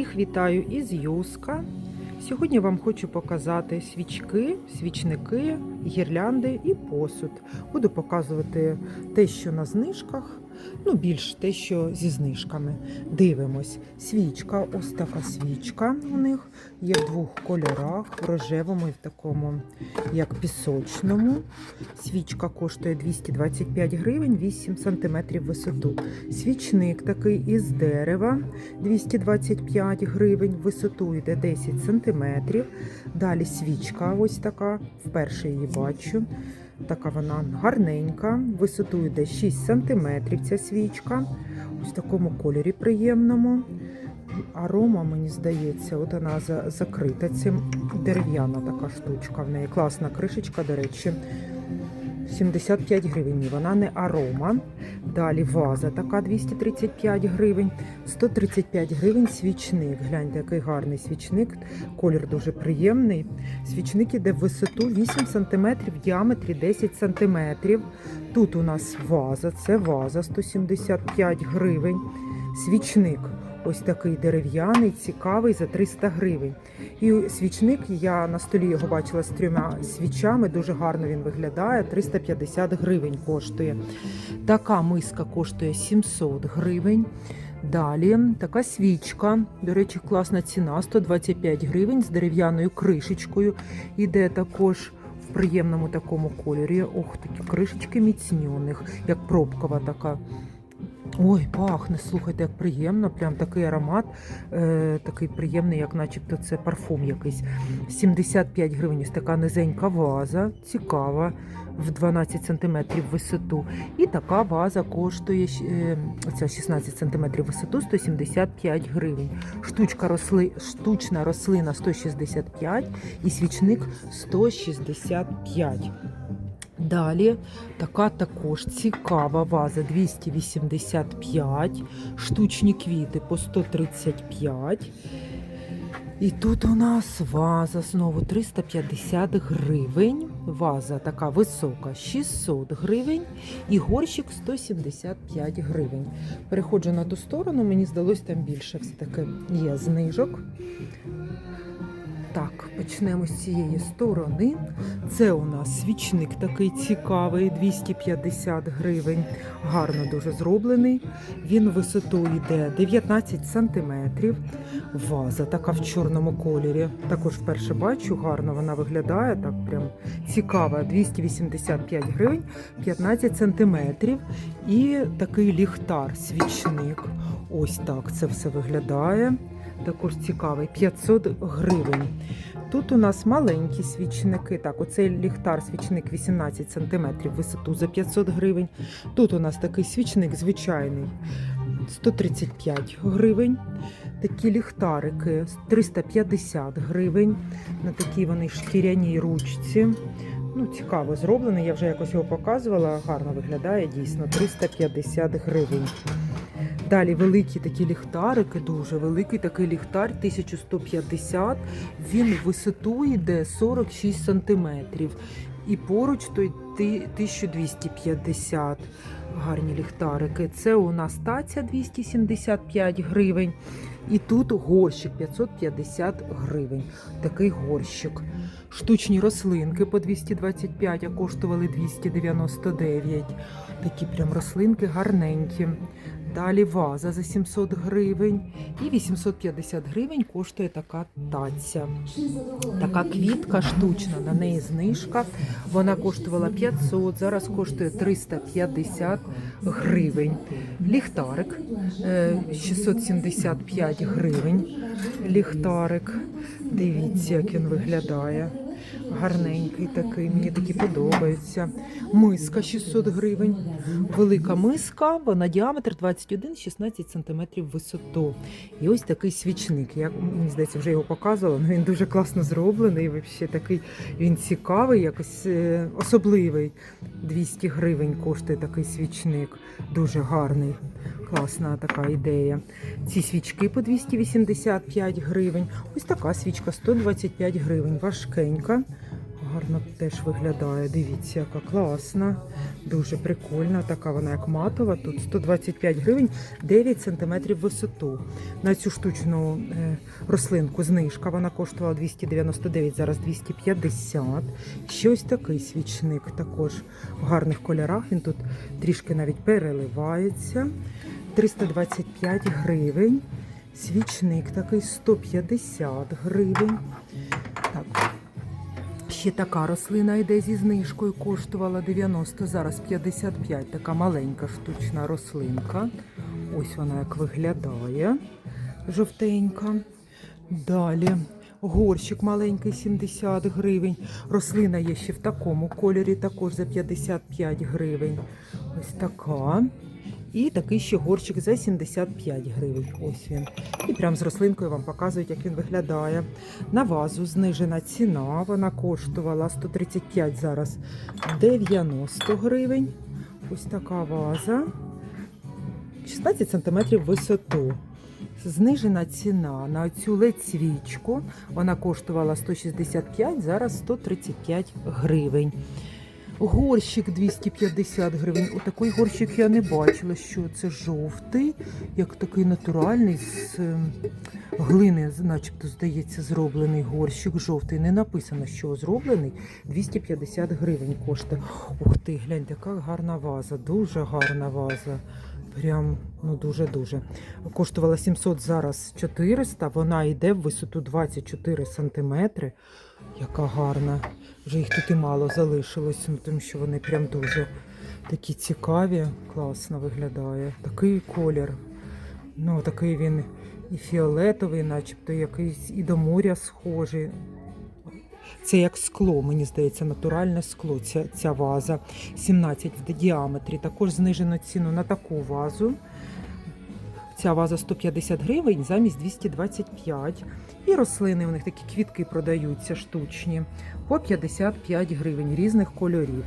Всіх вітаю із Юска. Сьогодні вам хочу показати свічки, свічники, гірлянди і посуд. Буду показувати те, що на знижках, ну більш те, що зі знижками. Дивимось. Свічка, ось така свічка у них є в двох кольорах: в рожевому і в такому, як пісочному. Свічка коштує 225 гривень, 8 см висоту. Свічник такий із дерева 225 гривень, висоту йде 10 см. Далі свічка ось така, вперше її бачу. Така вона гарненька, висотою десь 6 см ця свічка. Ось в такому кольорі приємному. Арома, мені здається, от вона закрита цим дерев'яна така штучка. В неї класна кришечка, до речі. 75 гривень. Вона не арома. Далі ваза така 235 гривень. 135 гривень свічник. Гляньте, який гарний свічник. Колір дуже приємний. Свічник іде в висоту 8 см, в діаметрі 10 см. Тут у нас ваза, це ваза 175 гривень. Свічник ось такий дерев'яний, цікавий за 300 гривень. І свічник, я на столі його бачила з трьома свічами, дуже гарно він виглядає. 350 гривень коштує. Така миска коштує 700 гривень. Далі така свічка, до речі, класна ціна 125 гривень з дерев'яною кришечкою. Іде також в приємному такому кольорі. Ох, такі кришечки міцні як пробкова така. Ой, пахне, слухайте, як приємно, прям такий аромат, е, такий приємний, як начебто це парфум якийсь. 75 гривень, ось така низенька ваза, цікава, в 12 см висоту. І така ваза коштує е, оця 16 см висоту 175 гривень. Штучка росли, штучна рослина 165 і свічник 165. Далі така також цікава ваза 285, штучні квіти по 135. І тут у нас ваза знову 350 гривень. Ваза така висока 600 гривень і горщик 175 гривень. Переходжу на ту сторону, мені здалось там більше все-таки є знижок. Так, почнемо з цієї сторони. Це у нас свічник такий цікавий, 250 гривень. Гарно дуже зроблений. Він висотою йде 19 сантиметрів. Ваза така в чорному кольорі. Також вперше бачу, гарно вона виглядає. Так прям цікава. 285 гривень, 15 сантиметрів. І такий ліхтар, свічник. Ось так це все виглядає. Також цікавий 500 гривень. Тут у нас маленькі свічники. Так, оцей ліхтар, свічник 18 см висоту за 500 гривень. Тут у нас такий свічник звичайний 135 гривень. Такі ліхтарики 350 гривень. На такій вони шкіряній ручці. Ну, цікаво зроблений. Я вже якось його показувала. Гарно виглядає дійсно 350 гривень. Далі великі такі ліхтарики, дуже великий такий ліхтар, 1150. Він висоту йде 46 сантиметрів. І поруч той 1250. Гарні ліхтарики. Це у нас таця 275 гривень. І тут горщик 550 гривень. Такий горщик. Штучні рослинки по 225, а коштували 299. Такі прям рослинки гарненькі. Далі ваза за 700 гривень і 850 гривень коштує така таця. Така квітка штучна, на неї знижка. Вона коштувала 500, зараз коштує 350 гривень. Ліхтарик е, 675 гривень. Ліхтарик. Дивіться, як він виглядає. Гарненький такий, мені такі подобаються. Миска 600 гривень. Велика миска, вона діаметр 21-16 см висоту. І ось такий свічник. Я мені здається, вже його показувала, але він дуже класно зроблений. Взагалі такий він цікавий, якось е, особливий. 200 гривень коштує такий свічник. Дуже гарний. Класна така ідея. Ці свічки по 285 гривень. Ось така свічка 125 гривень. Важкенька. Гарно теж виглядає. Дивіться, яка класна, дуже прикольна. Така вона як матова. Тут 125 гривень, 9 см висоту. На цю штучну е, рослинку знижка вона коштувала 299, зараз 250. Ще ось такий свічник також в гарних кольорах. Він тут трішки навіть переливається. 325 гривень. Свічник такий 150 гривень. Так. Ще така рослина йде зі знижкою, коштувала 90, зараз 55. Така маленька штучна рослинка. Ось вона як виглядає. Жовтенька. Далі горщик маленький 70 гривень. Рослина є ще в такому кольорі, також за 55 гривень. Ось така. І такий ще горщик за 75 гривень. Ось він. І прям з рослинкою вам показують, як він виглядає. На вазу знижена ціна. Вона коштувала 135 зараз 90 гривень. Ось така ваза. 16 см висоту. Знижена ціна на цю ледь свічку. Вона коштувала 165, зараз 135 гривень. Горщик 250 гривень. Отакий горщик я не бачила, що це жовтий, як такий натуральний з ем, глини, начебто, здається, зроблений горщик жовтий. Не написано, що зроблений. 250 гривень коштує. Ух ти, гляньте, яка гарна ваза, дуже гарна ваза. Прям ну дуже-дуже. Коштувала 700, зараз 400. Вона йде в висоту 24 сантиметри. Яка гарна. Вже їх тут і мало залишилось, ну, тому що вони прям дуже такі цікаві, класно виглядає. Такий колір. Ну, такий він і фіолетовий, начебто якийсь і до моря схожий. Це як скло, мені здається, натуральне скло. Ця, ця ваза 17 в діаметрі. Також знижено ціну на таку вазу. Ця ваза 150 гривень замість 225. І рослини у них такі квітки продаються штучні по 55 гривень різних кольорів.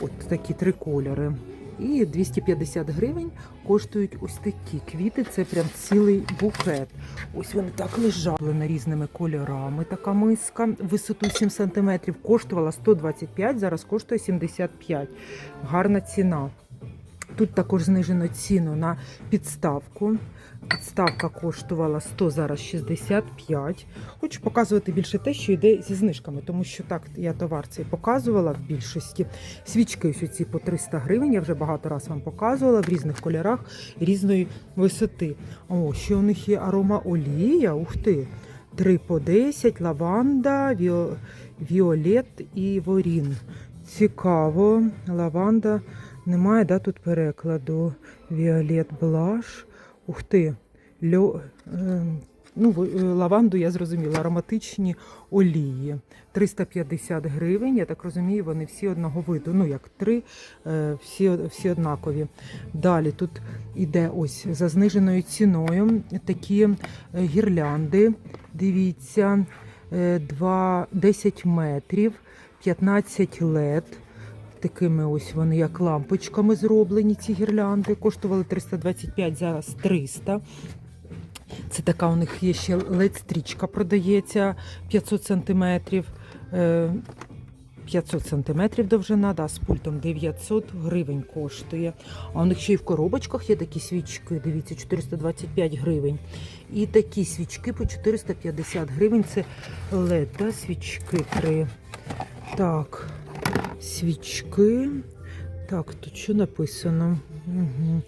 От такі три кольори. І 250 гривень коштують ось такі квіти. Це прям цілий букет. Ось вони так лежали різними кольорами. Така миска висоту 7 см. Коштувала 125, зараз коштує 75. Гарна ціна. Тут також знижено ціну на підставку. Підставка коштувала 100, зараз 65. Хочу показувати більше те, що йде зі знижками, тому що так я товар цей показувала в більшості. Свічки ось ці по 300 гривень. Я вже багато разів вам показувала в різних кольорах різної висоти. О, ще у них є арома олія. Ух ти! 3 по 10, лаванда, віо, віолет і ворін. Цікаво, лаванда. Немає да, тут перекладу. Віолет блаш. Ух ти. Льо, е, ну, е, лаванду я зрозуміла, ароматичні олії. 350 гривень. Я так розумію, вони всі одного виду. Ну, як три, е, всі, всі однакові. Далі тут іде ось за зниженою ціною такі е, гірлянди. Дивіться, е, 2, 10 метрів, 15 лет. Такими ось вони, як лампочками зроблені, ці гірлянди. Коштували 325, зараз 300. Це така у них є ще лед-стрічка продається 500 сантиметрів. Е, 500 сантиметрів довжина, да, з пультом 900 гривень коштує. А у них ще й в коробочках є такі свічки, дивіться, 425 гривень. І такі свічки по 450 гривень. Це LED, да, свічки три. Так, свічки. Так, тут що написано? Угу.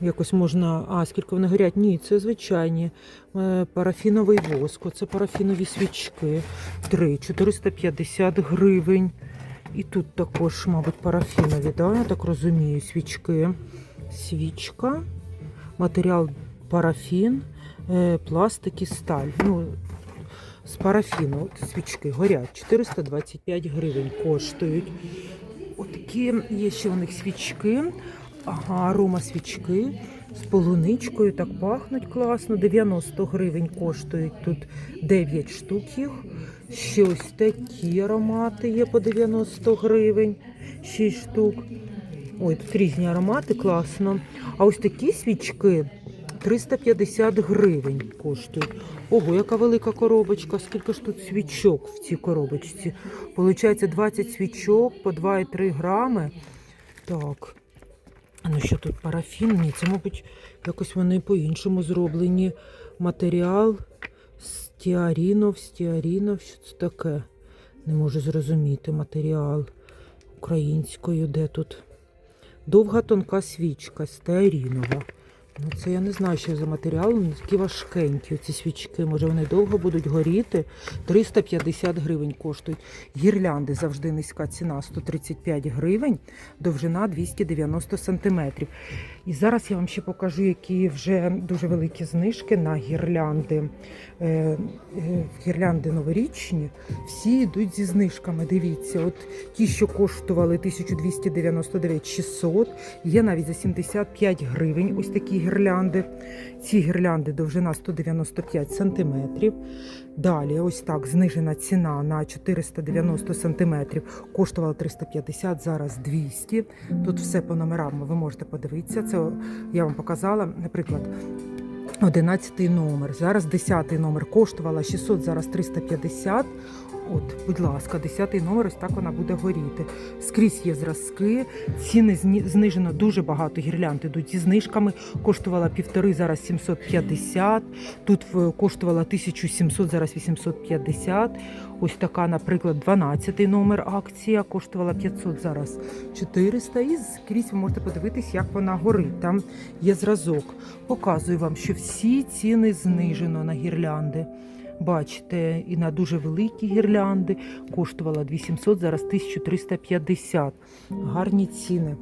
Якось можна. А, скільки вони горять? Ні, це звичайні. Е, Парафіновий воск. Це парафінові свічки. Три, 450 гривень. І тут також, мабуть, парафінові, да? я так розумію, свічки. Свічка, матеріал парафін, е, пластик і сталь. Ну, з парафіну от свічки горять. 425 гривень коштують. Отакі є ще у них свічки. Ага, арома свічки з полуничкою. Так пахнуть класно. 90 гривень коштують тут 9 штук їх. Ще ось такі аромати є по 90 гривень. 6 штук. Ой, тут різні аромати, класно. А ось такі свічки 350 гривень коштують. Ого, яка велика коробочка. Скільки ж тут свічок в цій коробочці? Получається 20 свічок по 2,3 грами. Так. Ну що тут парафін? Ні, це, мабуть, якось вони по-іншому зроблені. Матеріал стіарінов, стіарінов, що це таке? Не можу зрозуміти матеріал українською, де тут. Довга тонка свічка стеарінова. Ну, це я не знаю, що за матеріал. Вони такі важкенькі ці свічки. Може вони довго будуть горіти. 350 гривень коштують. Гірлянди завжди низька ціна 135 гривень, довжина 290 сантиметрів. І зараз я вам ще покажу, які вже дуже великі знижки на гірлянди. Е, е, гірлянди новорічні. Всі йдуть зі знижками. Дивіться, от ті, що коштували 1299 600, є навіть за 75 гривень. Ось такі гірлянди. Ці гірлянди довжина 195 сантиметрів. Далі, ось так, знижена ціна на 490 сантиметрів. Коштувала 350, зараз 200. Тут все по номерам ви можете подивитися. Це я вам показала, наприклад. 11 номер. Зараз 10 номер коштувала 600, зараз 350. От, будь ласка, 10 номер, ось так вона буде горіти. Скрізь є зразки, ціни знижено дуже багато гірлянд ідуть зі знижками. Коштувала півтори, зараз 750. Тут коштувала 1700, зараз 850. Ось така, наприклад, 12 номер акція коштувала 500, зараз 400. І скрізь ви можете подивитись, як вона горить. Там є зразок. Показую вам, що всі ціни знижено на гірлянди. Бачите, і на дуже великі гірлянди коштувала 2700, зараз 1350. Гарні ціни.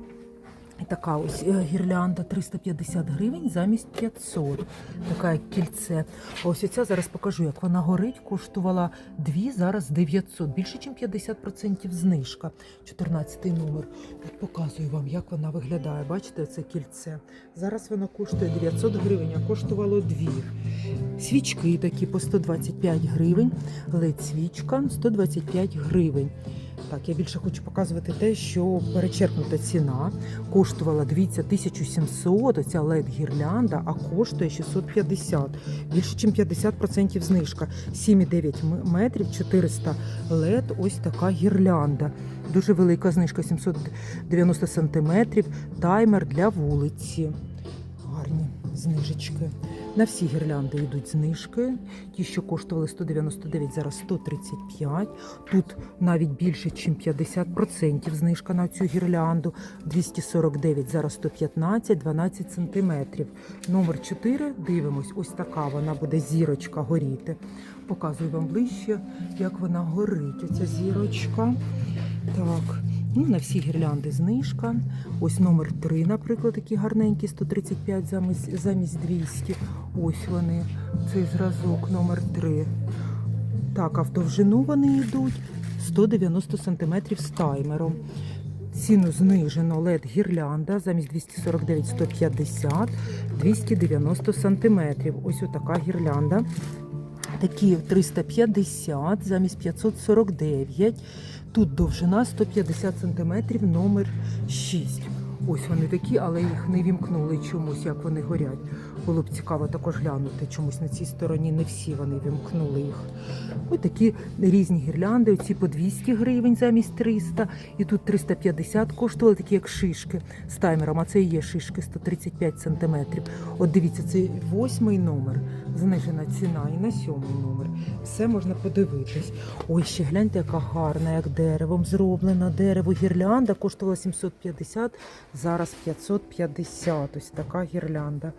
Така ось е, гірлянда 350 гривень замість 500. Така кільце. Ось ця зараз покажу, як вона горить, коштувала 2, зараз 900. Більше, ніж 50% знижка. 14 номер. От показую вам, як вона виглядає. Бачите, це кільце. Зараз воно коштує 900 гривень, а коштувало 2. Свічки такі по 125 гривень. ледь свічка 125 гривень. Так, я більше хочу показувати те, що перечеркнута ціна коштувала, дивіться, 1700, оця led гірлянда, а коштує 650. Більше, ніж 50% знижка. 7,9 метрів, 400 led, ось така гірлянда. Дуже велика знижка, 790 сантиметрів, таймер для вулиці. Гарні знижечки. На всі гірлянди йдуть знижки. Ті, що коштували 199, зараз 135. Тут навіть більше, ніж 50% знижка на цю гірлянду. 249, зараз 115, 12 сантиметрів. Номер 4, дивимось, ось така вона буде зірочка горіти. Показую вам ближче, як вона горить. Оця зірочка. Так. Ну, на всі гірлянди знижка. Ось номер 3, наприклад, такі гарненькі, 135 замість, замість 200. Ось вони. Цей зразок номер 3. Так, а в довжину вони йдуть 190 см з таймером. Ціну знижено LED гірлянда замість 249 150 290 см. Ось отака гірлянда. Такі 350 замість 549. Тут довжина 150 см, номер 6. Ось вони такі, але їх не вімкнули чомусь, як вони горять. Було б цікаво також глянути. Чомусь на цій стороні не всі вони вімкнули їх. Ось такі різні гірлянди, оці по 200 гривень замість 300. І тут 350 коштували, такі як шишки з таймером. А це і є шишки 135 см. От дивіться, це восьмий номер, знижена ціна, і на сьомий номер. Все можна подивитись. Ой, ще гляньте, яка гарна, як деревом зроблена. Дерево гірлянда коштувала 750, зараз 550. Ось така гірлянда.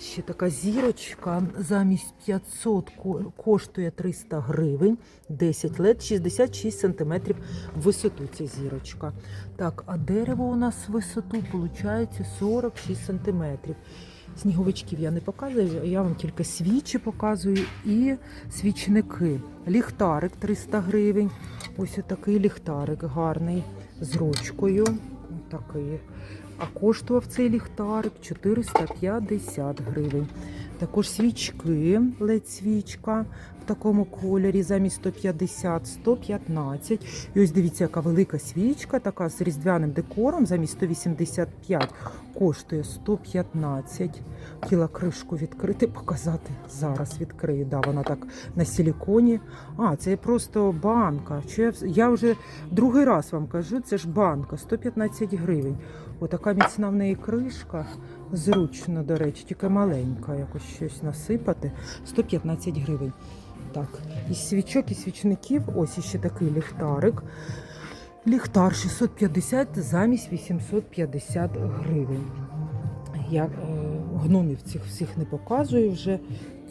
Ще така зірочка замість 500 коштує 300 гривень, 10 лет, 66 сантиметрів висоту ця зірочка. Так, а дерево у нас в висоту виходить 46 сантиметрів. Сніговичків я не показую, я вам тільки свічі показую і свічники. Ліхтарик 300 гривень. Ось такий ліхтарик гарний з ручкою. Такий а коштував цей ліхтарик 450 гривень. Також свічки, ледь свічка в такому кольорі замість 150 115. І ось дивіться, яка велика свічка, така з різдвяним декором, замість 185 коштує 115. Хотіла кришку відкрити, показати. Зараз відкрию. Да, вона так на силіконі. А, це просто банка. Я вже другий раз вам кажу, це ж банка, 115 гривень. Отака міцна в неї кришка. Зручно, до речі, тільки маленька, якось щось насипати. 115 гривень. Так, із свічок і свічників, ось іще такий ліхтарик. Ліхтар 650 замість 850 гривень. Я е, гномів цих всіх не показую вже,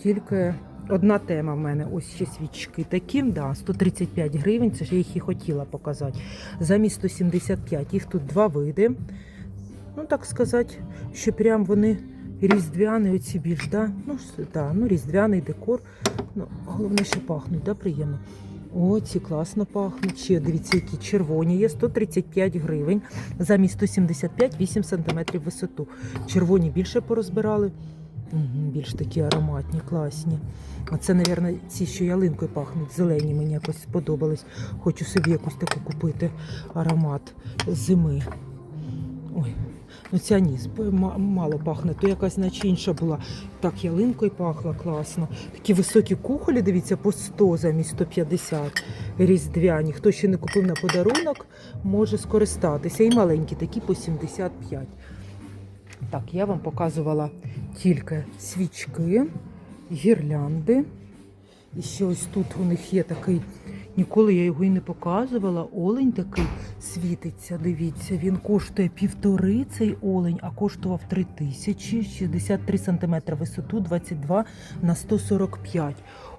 тільки одна тема в мене. Ось ще свічки такі, да, 135 гривень, це ж я їх і хотіла показати. Замість 175. Їх тут два види. Ну, так сказати, що прям вони різдвяні, оці більш, да? Ну, да, ну, різдвяний декор. Ну, головне, що пахнуть, да, приємно. О, ці класно пахнуть. Ще дивіться, які червоні є 135 гривень. Замість 175 8 см висоту. Червоні більше порозбирали. Більш такі ароматні, класні. А це, мабуть, ці, що ялинкою пахнуть, зелені мені якось сподобались. Хочу собі якусь таку купити аромат зими. Ой, ну ця ні, мало пахне, то якась наче інша була. Так, ялинкою пахла класно. Такі високі кухолі, дивіться, по 100 замість 150 різдвяні. Хто ще не купив на подарунок, може скористатися. І маленькі такі по 75. Так, я вам показувала тільки свічки, гірлянди. І ще ось тут у них є такий, ніколи я його і не показувала. Олень такий світиться. Дивіться, він коштує півтори цей олень, а коштував три тисячі, 63 см висоту, 22 на 145.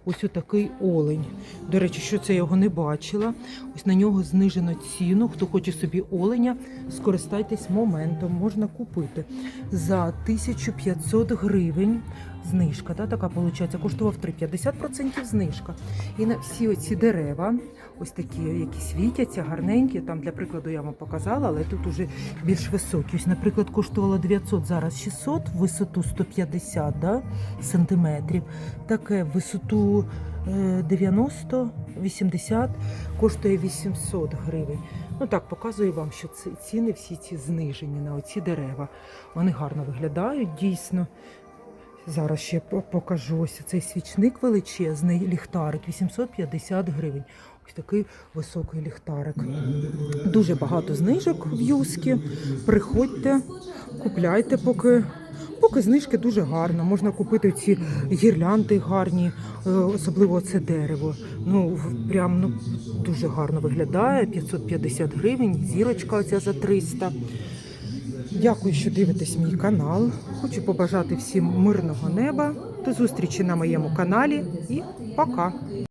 Ось отакий олень. До речі, що це я його не бачила. Ось на нього знижено ціну. Хто хоче собі оленя, скористайтесь моментом, можна купити за 1500 гривень. Знижка, да, така виходить, коштував 3, 50% знижка. І на всі оці дерева, ось такі, які світяться, гарненькі. Там, для прикладу, я вам показала, але тут уже більш високі. Ось, наприклад, коштувало 900, зараз 600, висоту 150 да, сантиметрів. Таке висоту е, 90, 80, коштує 800 гривень. Ну так, показую вам, що ці ціни всі ці знижені на оці дерева. Вони гарно виглядають дійсно. Зараз ще покажу ось цей свічник величезний, ліхтарик, 850 гривень. Ось такий високий ліхтарик. Дуже багато знижок в юскі. Приходьте, купляйте, поки. Поки знижки дуже гарно. Можна купити ці гірлянди гарні, е, особливо це дерево. Ну прям ну дуже гарно виглядає. 550 гривень, зірочка оця за 300. Дякую, що дивитесь мій канал. Хочу побажати всім мирного неба. До зустрічі на моєму каналі і пока!